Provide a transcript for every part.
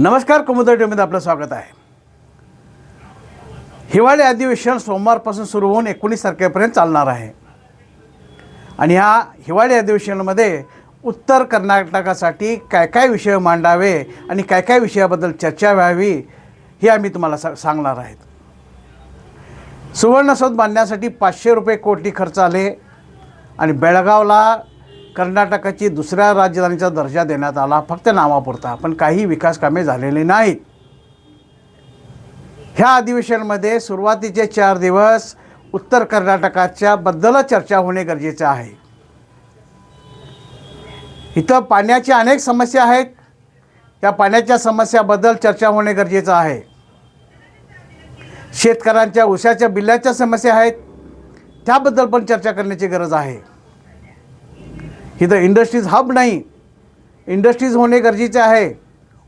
नमस्कार कुमुदर टीमध्ये आपलं स्वागत आहे. हिवाळी अधिवेशन सोमवारपासून सुरू होऊन एकोणीस तारखेपर्यंत चालणार आहे. आणि ह्या हिवाळी अधिवेशनामध्ये उत्तर कर्नाटकासाठी काय काय विषय मांडावे आणि काय काय विषयाबद्दल चर्चा व्हावी हे आम्ही तुम्हाला सा सांगणार आहेत. सुवर्णसौध बांधण्यासाठी पाचशे रुपये कोटी खर्च आले आणि बेळगावला कर्नाटकाची दुसऱ्या राजधानीचा दर्जा देण्यात आला. फक्त नावापुरता पण काही विकास कामे झालेली नाहीत. ह्या अधिवेशनामध्ये सुरुवातीचे चार दिवस उत्तर कर्नाटकाच्या बद्दलच चर्चा होणे गरजेचे आहे. इथं पाण्याच्या अनेक समस्या आहेत. त्या पाण्याच्या समस्याबद्दल चर्चा होणे गरजेचं आहे. शेतकऱ्यांच्या उसाच्या बिल्ल्याच्या समस्या आहेत. त्याबद्दल पण चर्चा करण्याची गरज आहे. इथं इंडस्ट्रीज हब नाही. इंडस्ट्रीज होणे गरजेचे आहे.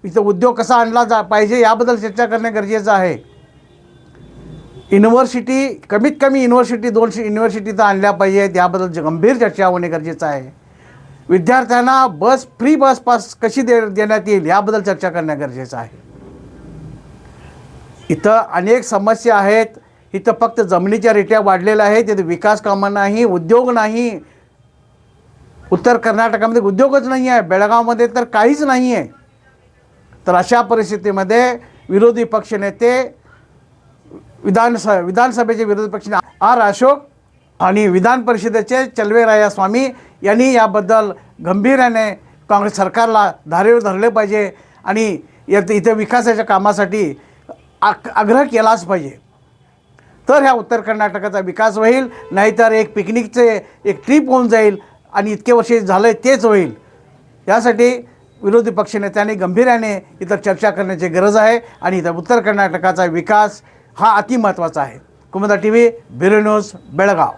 इथं उद्योग कसा आणला जा पाहिजे याबद्दल चर्चा करणे गरजेचं आहे. युनिव्हर्सिटी कमीत कमी युनिव्हर्सिटी दोनशे युनिव्हर्सिटी तर आणल्या पाहिजेत याबद्दल गंभीर चर्चा होणे गरजेचं आहे. विद्यार्थ्यांना बस फ्री बस पास कशी दे देण्यात येईल याबद्दल चर्चा करणे गरजेचं आहे. इथं अनेक समस्या आहेत. इथं फक्त जमिनीच्या रेट्या वाढलेल्या आहेत. इथं विकास कामं नाही उद्योग नाही. उत्तर कर्नाटकामध्ये उद्योगच नाही आहे बेळगावमध्ये तर काहीच नाही आहे तर अशा परिस्थितीमध्ये विरोधी पक्षनेते विधानसभा विधानसभेचे विरोधी पक्ष आर अशोक आणि विधान परिषदेचे चलवेराया स्वामी यांनी याबद्दल गंभीर्याने काँग्रेस सरकारला धारेवर धरले पाहिजे आणि यात इथं विकासाच्या कामासाठी आग्रह केलाच पाहिजे. तर ह्या उत्तर कर्नाटकाचा विकास होईल नाहीतर एक पिकनिकचे एक ट्रिप होऊन जाईल आणि इतके वर्षे झालं आहे तेच होईल. यासाठी विरोधी पक्षनेत्यांनी गंभीर्याने इथं चर्चा करण्याची गरज आहे आणि इथं उत्तर कर्नाटकाचा विकास हा अतिमहत्त्वाचा आहे. Kumuda T V bureau news Belgaum.